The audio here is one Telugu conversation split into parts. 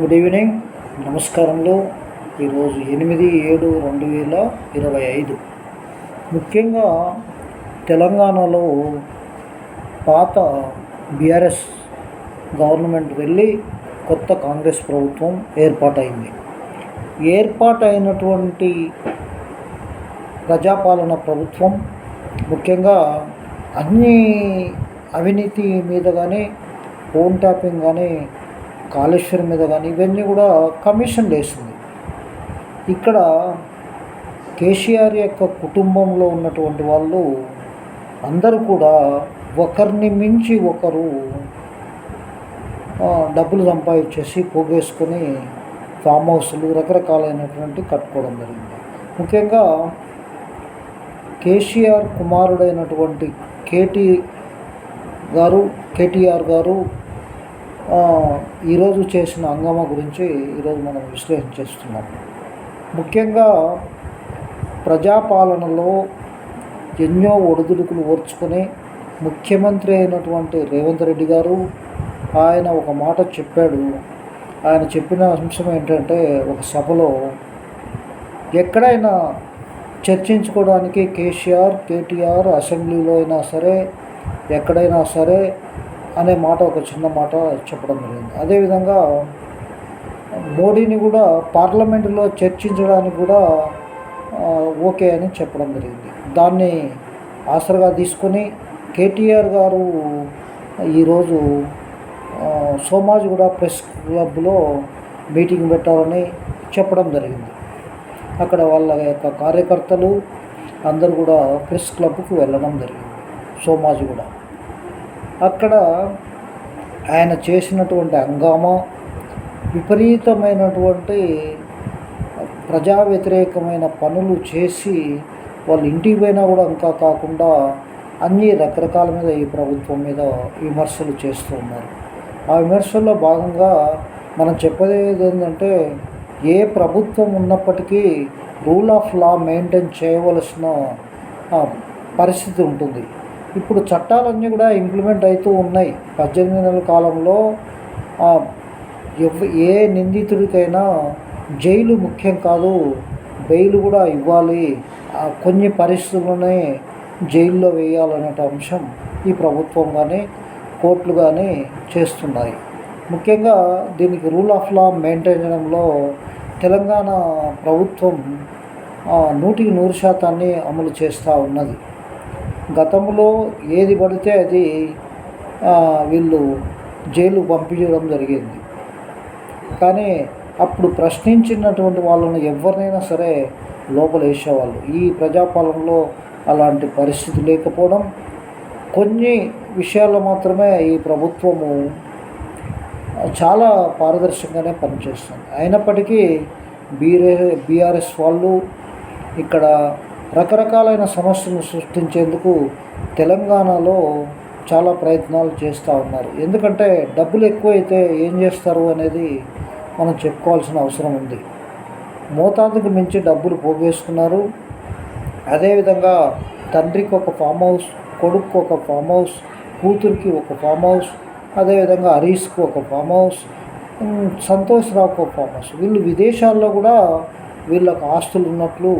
Good evening. నమస్కారంలో ఈరోజు ఎనిమిది ఏడు రెండు వేల ఇరవై ఐదు. ముఖ్యంగా తెలంగాణలో పాత బీఆర్ఎస్ గవర్నమెంట్ వెళ్ళి కొత్త కాంగ్రెస్ ప్రభుత్వం ఏర్పాటైంది. ఏర్పాటైనటువంటి ప్రజాపాలన ప్రభుత్వం ముఖ్యంగా అన్ని అవినీతి మీద కానీ ఫోన్ ట్యాపింగ్ కానీ కాళేశ్వరం మీద కానీ ఇవన్నీ కూడా కమిషన్ వేసింది ఇక్కడ కేసీఆర్ యొక్క కుటుంబంలో ఉన్నటువంటి వాళ్ళు అందరూ కూడా ఒకరిని మించి ఒకరు డబ్బులు సంపాదించేసి పోగేసుకొని ఫామ్ హౌస్లు రకరకాలైనటువంటి కట్టుకోవడం జరిగింది. ముఖ్యంగా కేసీఆర్ కుమారుడైనటువంటి కేటీ గారు కేటీఆర్ గారు ఈరోజు చేసిన హంగామా గురించి ఈరోజు మనం విశ్లేషణ చేస్తున్నాం. ముఖ్యంగా ప్రజాపాలనలో ఎన్నో ఒడిదుడుకులు ఓర్చుకొని ముఖ్యమంత్రి అయినటువంటి రేవంత్ రెడ్డి గారు ఆయన ఒక మాట చెప్పాడు. ఆయన చెప్పిన అంశం ఏంటంటే ఒక సభలో ఎక్కడైనా చర్చించుకోవడానికి కేసీఆర్ కేటీఆర్ అసెంబ్లీలో అయినా సరే ఎక్కడైనా సరే అనే మాట ఒక చిన్న మాట చెప్పడం జరిగింది. అదేవిధంగా మోడీని కూడా పార్లమెంటులో చర్చించడానికి కూడా ఓకే అని చెప్పడం జరిగింది. దాన్ని ఆసరగా తీసుకొని కేటీఆర్ గారు ఈరోజు సోమాజ్ సోమాజిగూడ ప్రెస్ క్లబ్లో మీటింగ్ పెట్టాలని చెప్పడం జరిగింది. అక్కడ వాళ్ళ యొక్క కార్యకర్తలు అందరూ కూడా ప్రెస్ క్లబ్కు వెళ్ళడం జరిగింది. సోమాజిగూడ అక్కడ ఆయన చేసినటువంటి హంగామా విపరీతమైనటువంటి ప్రజా వ్యతిరేకమైన పనులు చేసి వాళ్ళు ఇంటికి పోయినా కూడా ఇంకా కాకుండా అన్ని రకరకాల మీద ఈ ప్రభుత్వం మీద విమర్శలు చేస్తూ ఉన్నారు. ఆ విమర్శల్లో భాగంగా మనం చెప్పేది ఏంటంటే ఏ ప్రభుత్వం ఉన్నప్పటికీ రూల్ ఆఫ్ లా మెయింటైన్ చేయవలసిన పరిస్థితి ఉంటుంది. ఇప్పుడు చట్టాలన్నీ కూడా ఇంప్లిమెంట్ అవుతూ ఉన్నాయి. పద్దెనిమిది నెలల కాలంలో ఎవ్- ఏ నిందితుడికైనా జైలు ముఖ్యం కాదు బెయిల్ కూడా ఇవ్వాలి. ఆ కొన్ని పరిస్థితుల్లోనే జైల్లో వేయాలనే అంశం ఈ ప్రభుత్వం కానీ కోర్టులు కానీ చేస్తున్నాయి. ముఖ్యంగా దీనికి రూల్ ఆఫ్ లా మెయింటైన్ చేయడంలో తెలంగాణ ప్రభుత్వం నూటికి నూరు శాతాన్ని అమలు చేస్తూ ఉన్నది. గతంలో ఏది పడితే అది వీళ్ళు జైలు పంపించడం జరిగింది. కానీ అప్పుడు ప్రశ్నించినటువంటి వాళ్ళని ఎవరినైనా సరే లోపల వేసేవాళ్ళు. ఈ ప్రజాపాలనలో అలాంటి పరిస్థితి లేకపోవడం కొన్ని విషయాల్లో మాత్రమే ఈ ప్రభుత్వము చాలా పారదర్శకంగానే పనిచేస్తుంది. అయినప్పటికీ బీరే బీఆర్ఎస్ వాళ్ళు ఇక్కడ రకరకాలైన సమస్యలను సృష్టించేందుకు తెలంగాణలో చాలా ప్రయత్నాలు చేస్తూ ఉన్నారు. ఎందుకంటే డబ్బులు ఎక్కువైతే ఏం చేస్తారు అనేది మనం చెప్పుకోవాల్సిన అవసరం ఉంది. మోతాదుకు మించి డబ్బులు పోగేసుకున్నారు. అదేవిధంగా తండ్రికి ఒక ఫామ్ హౌస్ కొడుకు ఒక ఫామ్ హౌస్ కూతురికి ఒక ఫామ్ హౌస్ అదేవిధంగా హరీష్కు ఒక ఫామ్ హౌస్ సంతోష్ రావుకి ఒక ఫామ్ హౌస్. వీళ్ళు విదేశాల్లో కూడా వీళ్ళకు ఆస్తులు ఉన్నట్లు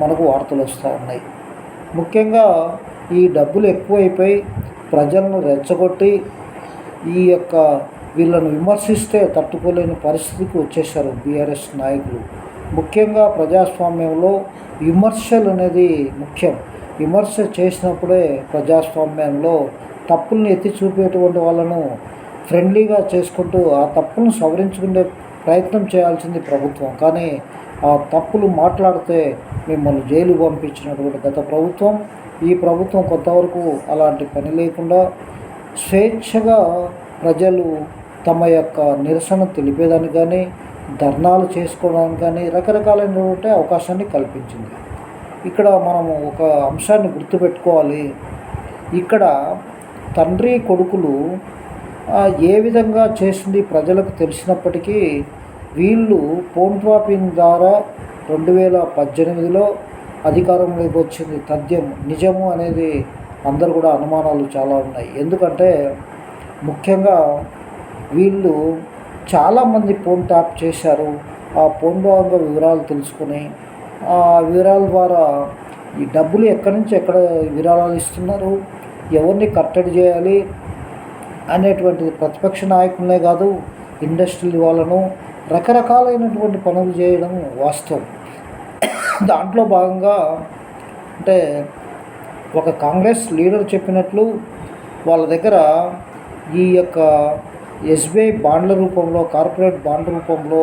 మనకు వార్తలు వస్తూ ఉన్నాయి. ముఖ్యంగా ఈ డబ్బులు ఎక్కువైపోయి ప్రజలను రెచ్చగొట్టి ఈ యొక్క వీళ్ళను విమర్శిస్తే తట్టుకోలేని పరిస్థితికి వచ్చేసారు బీఆర్ఎస్ నాయకులు. ముఖ్యంగా ప్రజాస్వామ్యంలో విమర్శలు అనేది ముఖ్యం. విమర్శ చేసినప్పుడే ప్రజాస్వామ్యంలో తప్పుల్ని ఎత్తి చూపేటువంటి వాళ్ళను ఫ్రెండ్లీగా చేసుకుంటూ ఆ తప్పులను సవరించుకునే ప్రయత్నం చేయాల్సింది ప్రభుత్వం. కానీ ఆ తప్పులు మాట్లాడితే మిమ్మల్ని జైలు పంపించినటువంటి గత ప్రభుత్వం ఈ ప్రభుత్వం కొంతవరకు అలాంటి పని లేకుండా స్వేచ్ఛగా ప్రజలు తమ యొక్క నిరసన తెలిపేదానికి కానీ ధర్నాలు చేసుకోవడానికి కానీ రకరకాలైనటువంటి అవకాశాన్ని కల్పించింది. ఇక్కడ మనము ఒక అంశాన్ని గుర్తుపెట్టుకోవాలి. ఇక్కడ తండ్రి కొడుకులు ఏ విధంగా చేసింది ప్రజలకు తెలిసినప్పటికీ వీళ్ళు ఫోన్ ట్రాపింగ్ ద్వారా రెండు వేల పద్దెనిమిదిలో అధికారంలోకి వచ్చింది తథ్యం నిజము అనేది అందరు కూడా అనుమానాలు చాలా ఉన్నాయి. ఎందుకంటే ముఖ్యంగా వీళ్ళు చాలామంది ఫోన్ ట్యాప్ చేశారు. ఆ ఫోన్ ద్వారా వివరాలు తెలుసుకుని ఆ వివరాల ద్వారా ఈ డబ్బులు ఎక్కడి నుంచి ఎక్కడ విరాళాలు ఇస్తున్నారు ఎవరిని కట్టడి చేయాలి అనేటువంటిది ప్రతిపక్ష నాయకులనే కాదు ఇండస్ట్రీ వాళ్ళను రకరకాలైనటువంటి పనులు చేయడం వాస్తవం. దాంట్లో భాగంగా అంటే ఒక కాంగ్రెస్ లీడర్ చెప్పినట్లు వాళ్ళ దగ్గర ఈ యొక్క ఎస్బీఐ బాండ్ల రూపంలో కార్పొరేట్ బాండ్ల రూపంలో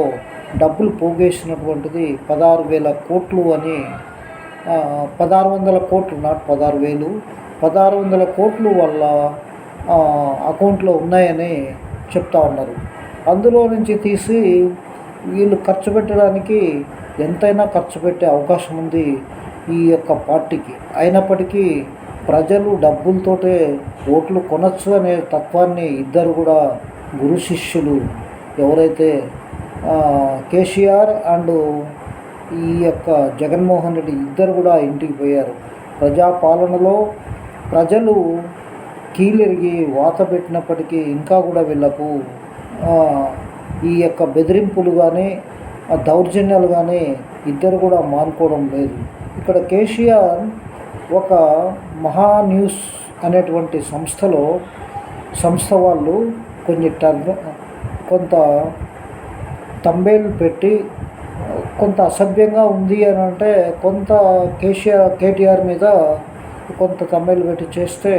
డబ్బులు పోగేసినటువంటిది పదహారు వేల కోట్లు అని పదహారు వందల కోట్లు నాట్ పదహారు వేలు పదహారు వందల కోట్లు వాళ్ళ అకౌంట్లో ఉన్నాయని చెప్తా ఉన్నారు. అందులో నుంచి తీసి వీళ్ళు ఖర్చు పెట్టడానికి ఎంతైనా ఖర్చు పెట్టే అవకాశం ఉంది ఈ యొక్క పార్టీకి. అయినప్పటికీ ప్రజలు డబ్బులతోటే ఓట్లు కొనచ్చు అనే తత్వాన్ని ఇద్దరు కూడా గురు శిష్యులు ఎవరైతే కేసీఆర్ అండ్ ఈ యొక్క జగన్మోహన్ రెడ్డి ఇద్దరు కూడా ఇంటికి పోయారు. ప్రజాపాలనలో ప్రజలు కీలెరిగి వాత పెట్టినప్పటికీ ఇంకా కూడా వీళ్ళకు ఈ యొక్క బెదిరింపులు కానీ దౌర్జన్యాలు కానీ ఇద్దరు కూడా మానుకోవడం లేదు. ఇక్కడ కేసీఆర్ ఒక మహా న్యూస్ అనేటువంటి సంస్థలో సంస్థ వాళ్ళు కొన్ని టర్మ్ కొంత తంబేలు పెట్టి కొంత అసభ్యంగా ఉంది అని అంటే కొంత కేసీఆర్ కేటీఆర్ మీద కొంత తమ్మేలు పెట్టి చేస్తే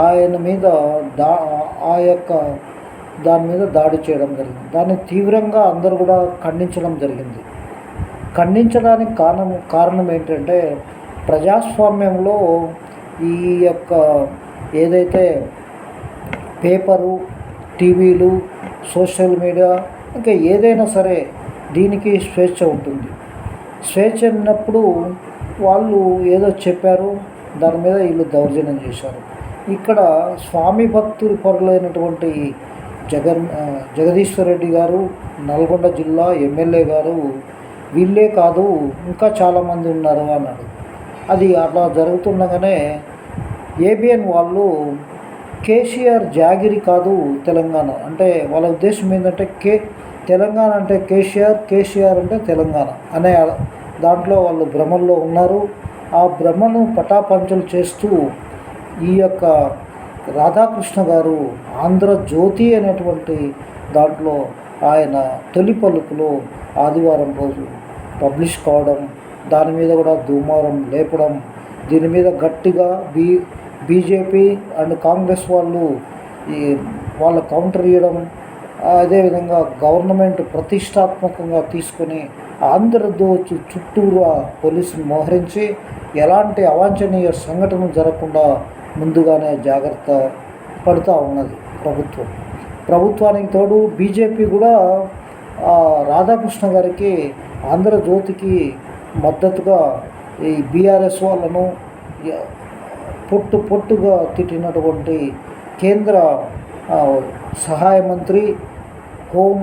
ఆయన మీద దా ఆ యొక్క దాని మీద దాడి చేయడం జరిగింది. దాన్ని తీవ్రంగా అందరూ కూడా ఖండించడం జరిగింది. ఖండించడానికి కారణం కారణం ఏంటంటే ప్రజాస్వామ్యంలో ఈ యొక్క ఏదైతే పేపరు టీవీలు సోషల్ మీడియా ఇంకా ఏదైనా సరే దీనికి స్వేచ్ఛ ఉంటుంది. స్వేచ్ఛ ఉన్నప్పుడు వాళ్ళు ఏదో చెప్పారు దాని మీద వీళ్ళు దౌర్జన్యం చేశారు. ఇక్కడ స్వామి భక్తులు పొరలైనటువంటి జగన్ జగదీశ్వర్ రెడ్డి గారు నల్గొండ జిల్లా ఎమ్మెల్యే గారు వీళ్ళే కాదు ఇంకా చాలామంది ఉన్నారు అన్నాడు. అది అట్లా జరుగుతుండగానే ఏబిఎన్ వాళ్ళు కేసీఆర్ జాగిరి కాదు తెలంగాణ. అంటే వాళ్ళ ఉద్దేశం ఏంటంటే కే తెలంగాణ అంటే కేసీఆర్ కేసీఆర్ అంటే తెలంగాణ అనే దాంట్లో వాళ్ళు భ్రమల్లో ఉన్నారు. ఆ భ్రమను పటాపంచలు చేస్తూ ఈ యొక్క రాధాకృష్ణ గారు ఆంధ్రజ్యోతి అనేటువంటి దాంట్లో ఆయన తొలి పలుకులో ఆదివారం రోజు పబ్లిష్ కావడం దాని మీద కూడా దుమారం లేపడం దీని మీద గట్టిగా బీ బీజేపీ అండ్ కాంగ్రెస్ వాళ్ళు ఈ వాళ్ళ కౌంటర్ ఇవ్వడం అదేవిధంగా గవర్నమెంట్ ప్రతిష్టాత్మకంగా తీసుకొని ఆంధ్రదోచు చుట్టూరా పోలీసులు మోహరించి ఎలాంటి అవాంఛనీయ సంఘటన జరగకుండా ముందుగానే జాగ్రత్త పడుతూ ఉన్నది ప్రభుత్వం. ప్రభుత్వానికి తోడు బీజేపీ కూడా రాధాకృష్ణ గారికి ఆంధ్రజ్యోతికి మద్దతుగా ఈ బీఆర్ఎస్ వాళ్ళను పొట్టు పొట్టుగా తిట్టినటువంటి కేంద్ర సహాయ మంత్రి హోం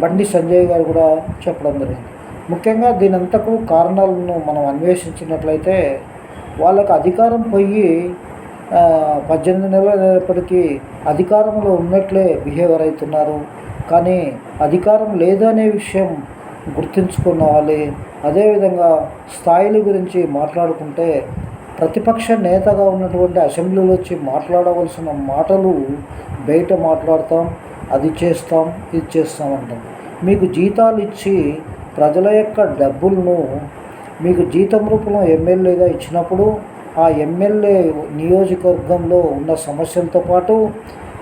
బండి సంజయ్ గారు కూడా చెప్పడం జరిగింది. ముఖ్యంగా దీనంతకు కారణాలను మనం అన్వేషించినట్లయితే వాళ్ళకు అధికారం పోయి పద్దెనిమిది నెలలు అయినప్పటికీ అధికారంలో ఉన్నట్లే బిహేవియర్ అవుతున్నారు. కానీ అధికారం లేదనే విషయం గుర్తుంచుకున్న వాళ్ళే. అదేవిధంగా స్థాయిల గురించి మాట్లాడుకుంటే ప్రతిపక్ష నేతగా ఉన్నటువంటి అసెంబ్లీలో వచ్చి మాట్లాడవలసిన మాటలు బయట మాట్లాడతాం. అది చేస్తాం ఇది చేస్తాం అంటాం. మీకు జీతాలు ఇచ్చి ప్రజల యొక్క డబ్బులను మీకు జీతం రూపంలో ఎమ్మెల్యేగా ఇచ్చినప్పుడు ఆ ఎమ్మెల్యే నియోజకవర్గంలో ఉన్న సమస్యలతో పాటు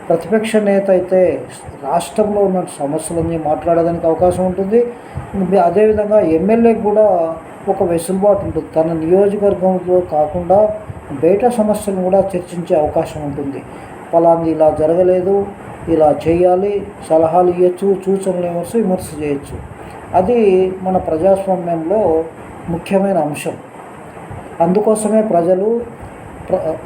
ప్రతిపక్ష నేత అయితే రాష్ట్రంలో ఉన్న సమస్యలన్నీ మాట్లాడడానికి అవకాశం ఉంటుంది. అదేవిధంగా ఎమ్మెల్యే కూడా ఒక వెసులుబాటు ఉంటుంది. తన నియోజకవర్గంలో కాకుండా బయట సమస్యలను కూడా చర్చించే అవకాశం ఉంటుంది. ఫలాంది ఇలా జరగలేదు ఇలా చేయాలి సలహాలు ఇవ్వచ్చు సూచనలు ఇవ్వచ్చు విమర్శ చేయొచ్చు. అది మన ప్రజాస్వామ్యంలో ముఖ్యమైన అంశం. అందుకోసమే ప్రజలు ప్ర-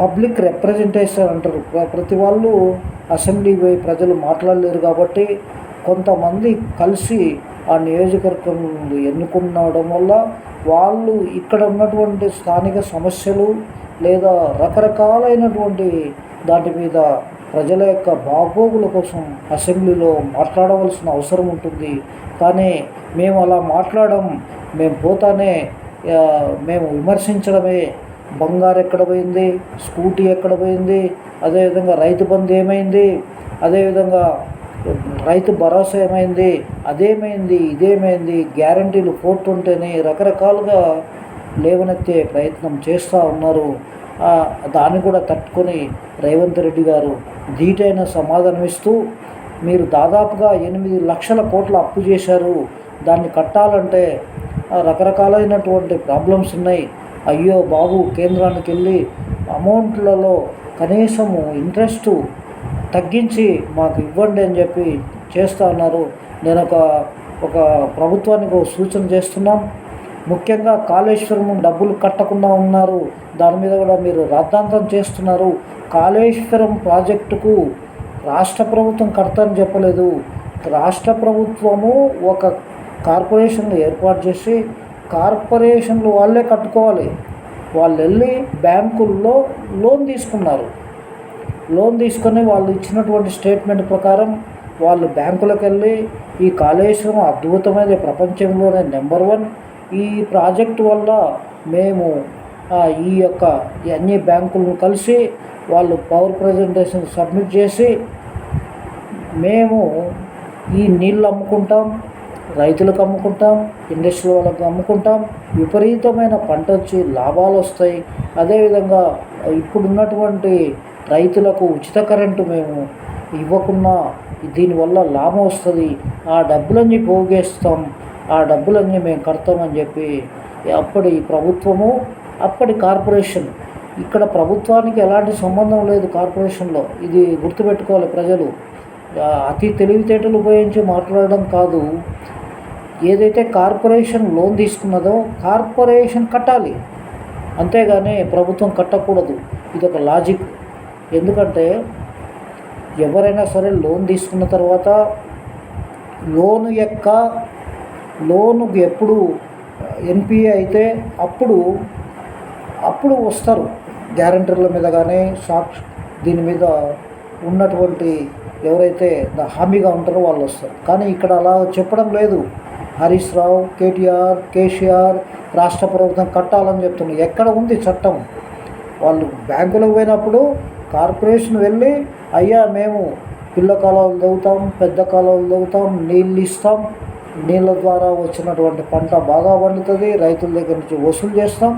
పబ్లిక్ రిప్రజెంటేషన్ అంటారు. ప్రతి వాళ్ళు అసెంబ్లీకి పోయి ప్రజలు మాట్లాడలేరు కాబట్టి కొంతమంది కలిసి ఆ నియోజకవర్గం ఎన్నుకునడం వల్ల వాళ్ళు ఇక్కడ ఉన్నటువంటి స్థానిక సమస్యలు లేదా రకరకాలైనటువంటి దాని మీద ప్రజల యొక్క బాగోగుల కోసం అసెంబ్లీలో మాట్లాడవలసిన అవసరం ఉంటుంది. కానీ మేము అలా మాట్లాడడం మేము పోతానే మేము విమర్శించడమే బంగారు ఎక్కడ పోయింది స్కూటీ ఎక్కడ పోయింది అదేవిధంగా రైతు బంధు ఏమైంది అదేవిధంగా రైతు భరోసా ఏమైంది అదేమైంది ఇదేమైంది గ్యారంటీలు కోర్టు ఉంటేనే రకరకాలుగా లేవనెత్తే ప్రయత్నం చేస్తూ ఉన్నారు. దాన్ని కూడా తట్టుకొని రేవంత్ రెడ్డి గారు ధీటైన సమాధానం ఇస్తూ మీరు దాదాపుగా ఎనిమిది లక్షల కోట్ల అప్పు చేశారు దాన్ని కట్టాలంటే రకరకాలైనటువంటి ప్రాబ్లమ్స్ ఉన్నాయి. అయ్యో బాబు కేంద్రానికి వెళ్ళి అమౌంట్లలో కనీసము ఇంట్రెస్ట్ తగ్గించి మాకు ఇవ్వండి అని చెప్పి చేస్తూ ఉన్నారు. నేను ఒక ఒక ప్రభుత్వానికి ఒక సూచన చేస్తున్నాం. ముఖ్యంగా కాళేశ్వరం డబ్బులు కట్టకుండా ఉన్నారు. దాని మీద కూడా మీరు రాద్ధాంతం చేస్తున్నారు. కాళేశ్వరం ప్రాజెక్టుకు రాష్ట్ర ప్రభుత్వం కడతాని చెప్పలేదు. రాష్ట్ర ప్రభుత్వము ఒక కార్పొరేషన్లు ఏర్పాటు చేసి కార్పొరేషన్లు వాళ్ళే కట్టుకోవాలి. వాళ్ళు వెళ్ళి బ్యాంకుల్లో లోన్ తీసుకున్నారు. లోన్ తీసుకొని వాళ్ళు ఇచ్చినటువంటి స్టేట్మెంట్ ప్రకారం వాళ్ళు బ్యాంకులకు వెళ్ళి ఈ కాళేశ్వరం అద్భుతమైన ప్రపంచంలోనే నెంబర్ వన్ ఈ ప్రాజెక్ట్ వల్ల మేము ఈ యొక్క అన్ని బ్యాంకులను కలిసి వాళ్ళు పవర్ ప్రజెంటేషన్ సబ్మిట్ చేసి మేము ఈ నీళ్ళు అమ్ముకుంటాం రైతులకు అమ్ముకుంటాం ఇండస్ట్రీ వాళ్ళకి అమ్ముకుంటాం. విపరీతమైన పంట వచ్చి లాభాలు వస్తాయి. అదేవిధంగా ఇప్పుడున్నటువంటి రైతులకు ఉచిత కరెంటు మేము ఇవ్వకున్నా దీనివల్ల లాభం వస్తుంది. ఆ డబ్బులన్నీ పోగేస్తాం. ఆ డబ్బులన్నీ మేము కడతామని చెప్పి అప్పటి ప్రభుత్వము అప్పటి కార్పొరేషన్. ఇక్కడ ప్రభుత్వానికి ఎలాంటి సంబంధం లేదు కార్పొరేషన్లో. ఇది గుర్తుపెట్టుకోవాలి ప్రజలు. అతి తెలివితేటలు ఉపయోగించి మాట్లాడడం కాదు. ఏదైతే కార్పొరేషన్ లోన్ తీసుకున్నదో కార్పొరేషన్ కట్టాలి. అంతేగాని ప్రభుత్వం కట్టకూడదు. ఇది ఒక లాజిక్. ఎందుకంటే ఎవరైనా సరే లోన్ తీసుకున్న తర్వాత లోను యొక్క లోను ఎప్పుడు ఎన్పిఏ అయితే అప్పుడు అప్పుడు వస్తారు. గ్యారంటీర్ల మీద కానీ సాక్షి దీని మీద ఉన్నటువంటి ఎవరైతే ద- హామీగా ఉంటారో వాళ్ళు వస్తారు. కానీ ఇక్కడ అలా చెప్పడం లేదు. హరీష్ రావు కేటీఆర్ కేసీఆర్ రాష్ట్ర ప్రభుత్వం కట్టాలని చెప్తున్నారు. ఎక్కడ ఉంది చట్టం? వాళ్ళు బ్యాంకులకు పోయినప్పుడు కార్పొరేషన్ వెళ్ళి అయ్యా మేము పిల్ల కాలువలు తవ్వుతాం పెద్ద కాలువలు తవ్వుతాం నీళ్ళు ఇస్తాం నీళ్ళ ద్వారా వచ్చినటువంటి పంట బాగా పండుతుంది. రైతుల దగ్గర నుంచి వసూలు చేస్తాం.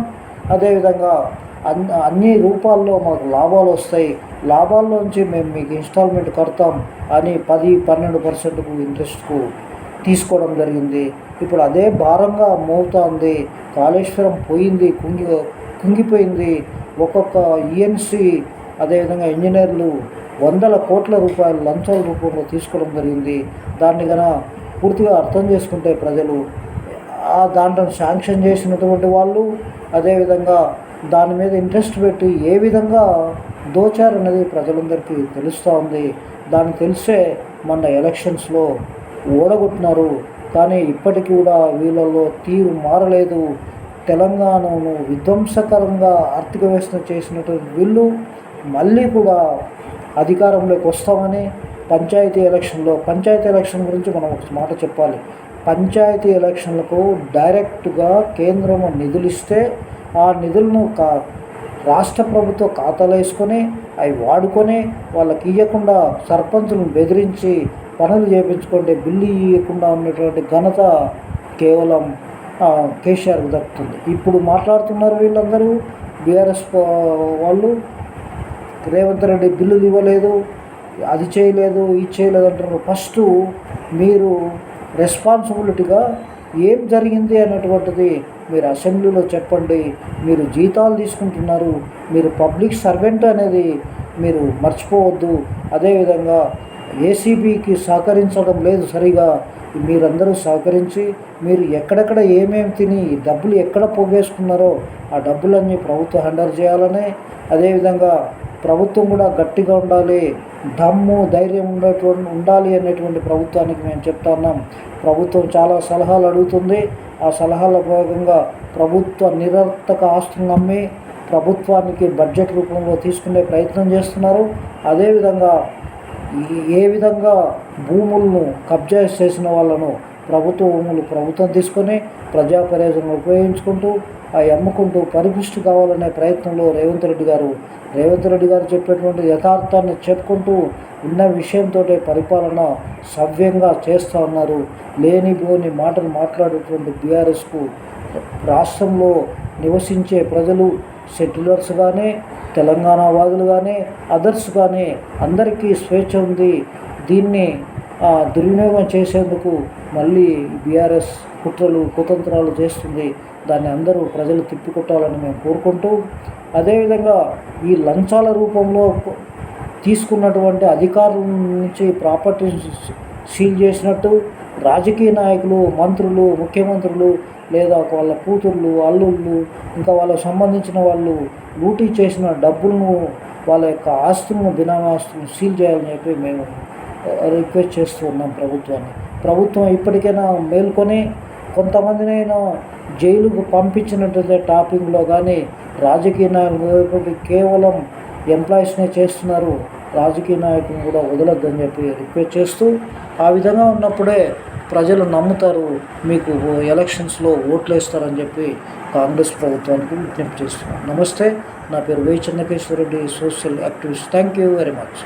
అదేవిధంగా అన్ అన్ని రూపాల్లో మాకు లాభాలు వస్తాయి. లాభాల్లోంచి మేము మీకు ఇన్స్టాల్మెంట్ కడతాం అని పది పన్నెండు పర్సెంట్కు ఇంట్రెస్ట్కు తీసుకోవడం జరిగింది. ఇప్పుడు అదే భారంగా మోగుతోంది. కాళేశ్వరం పోయింది కుంగి కుంగిపోయింది. ఒక్కొక్క ఈఎన్సి అదేవిధంగా ఇంజనీర్లు వందల కోట్ల రూపాయలు లంచాల రూపంలో తీసుకోవడం జరిగింది. దాన్ని గన పూర్తిగా అర్థం చేసుకుంటే ప్రజలు ఆ దాంట్లో శాంక్షన్ చేసినటువంటి వాళ్ళు అదేవిధంగా దాని మీద ఇంట్రెస్ట్ పెట్టి ఏ విధంగా దోచారనేది ప్రజలందరికీ తెలుస్తూ ఉంది. దాన్ని తెలిసే మన ఎలక్షన్స్లో ఓడగొట్టినారు. కానీ ఇప్పటికీ కూడా వీళ్ళలో తీరు మారలేదు. తెలంగాణను విధ్వంసకరంగా ఆర్థిక వ్యవస్థ చేసినటువంటి వీళ్ళు మళ్ళీ కూడా అధికారంలోకి వస్తామని పంచాయతీ ఎలక్షన్లో పంచాయతీ ఎలక్షన్ గురించి మనం ఒక మాట చెప్పాలి. పంచాయతీ ఎలక్షన్లకు డైరెక్ట్గా కేంద్రం నిధులు ఇస్తే ఆ నిధులను కా రాష్ట్ర ప్రభుత్వ ఖాతాలో వేసుకొని అవి వాడుకొని వాళ్ళకి ఇవ్వకుండా సర్పంచులను బెదిరించి పనులు చేయించుకుంటే బిల్లు ఇవ్వకుండా ఉన్నటువంటి ఘనత కేవలం కేసీఆర్కు కేసీఆర్కి దక్కుతుంది. ఇప్పుడు మాట్లాడుతున్నారు వీళ్ళందరూ. బీఆర్ఎస్ వాళ్ళు. రేవంత్ రెడ్డి బిల్లులు ఇవ్వలేదు. అది చేయలేదు ఇది చేయలేదు అంటారు. ఫస్ట్ మీరు రెస్పాన్సిబిలిటీగా ఏం జరిగింది అన్నటువంటిది మీరు అసెంబ్లీలో చెప్పండి. మీరు జీతాలు తీసుకుంటున్నారు మీరు పబ్లిక్ సర్వెంట్ అనేది మీరు మర్చిపోవద్దు. అదేవిధంగా ఏసీబీకి సహకరించడం లేదు సరిగా. మీరందరూ సహకరించి మీరు ఎక్కడెక్కడ ఏమేమి తిని డబ్బులు ఎక్కడ పోగేసుకున్నారో ఆ డబ్బులన్నీ ప్రభుత్వం హ్యాండల్ చేయాలని. అదేవిధంగా ప్రభుత్వం కూడా గట్టిగా ఉండాలి దమ్ము ధైర్యం ఉండేటువంటి ఉండాలి అనేటువంటి ప్రభుత్వానికి మేము చెప్తా ఉన్నాం. ప్రభుత్వం చాలా సలహాలు అడుగుతుంది. ఆ సలహాల భాగంగా ప్రభుత్వ నిరర్థక ఆస్తులను అమ్మి ప్రభుత్వానికి బడ్జెట్ రూపంలో తీసుకునే ప్రయత్నం చేస్తున్నారు. అదేవిధంగా ఏ విధంగా భూములను కబ్జా చేసిన వాళ్ళను ప్రభుత్వ భూములు ప్రభుత్వం తీసుకొని ప్రజా ప్రయోజనం ఉపయోగించుకుంటూ అవి అమ్ముకుంటూ పరిపుష్టి కావాలనే ప్రయత్నంలో రేవంత్ రెడ్డి గారు. రేవంత్ రెడ్డి గారు చెప్పేటువంటి యథార్థాన్ని చెప్పుకుంటూ ఉన్న విషయంతో పరిపాలన సవ్యంగా చేస్తూ ఉన్నారు. లేనిపోని మాటలు మాట్లాడేటువంటి బీఆర్ఎస్కు రాష్ట్రంలో నివసించే ప్రజలు సెటిలర్స్ కానీ తెలంగాణ వాదులు కానీ అదర్స్ కానీ అందరికీ స్వేచ్ఛ ఉంది. దీన్ని ఆ, దుర్వినియోగం చేసేందుకు మళ్ళీ బీఆర్ఎస్ కుట్రలు కుతంత్రాలు చేస్తుంది. దాన్ని అందరూ ప్రజలు తిప్పికొట్టాలని మేము కోరుకుంటూ అదేవిధంగా ఈ లంచాల రూపంలో తీసుకున్నటువంటి అధికారుల నుంచి ప్రాపర్టీ సీల్ చేసినట్టు రాజకీయ నాయకులు మంత్రులు ముఖ్యమంత్రులు లేదా వాళ్ళ కూతుర్లు అల్లుళ్ళు ఇంకా వాళ్ళకు సంబంధించిన వాళ్ళు లూటీ చేసిన డబ్బులను వాళ్ళ యొక్క ఆస్తులను బినామాస్తులను సీల్ చేయాలని చెప్పి మేము రిక్వెస్ట్ చేస్తూ ఉన్నాం ప్రభుత్వాన్ని. ప్రభుత్వం ఇప్పటికైనా మేల్కొని కొంతమందినైనా జైలుకు పంపించినట్లయితే టాపింగ్లో కానీ రాజకీయ నాయకులు కేవలం ఎంప్లాయీస్నే చేస్తున్నారు. రాజకీయ నాయకులు కూడా వదలొద్దని చెప్పి రిక్వెస్ట్ చేస్తూ ఆ విధంగా ఉన్నప్పుడే ప్రజలు నమ్ముతారు మీకు ఎలక్షన్స్లో ఓట్లు వేస్తారని చెప్పి కాంగ్రెస్ ప్రభుత్వానికి విజ్ఞప్తి చేస్తున్నాను నమస్తే నా పేరు Y Chennakeshwara Reddy social activist. Thank you very much.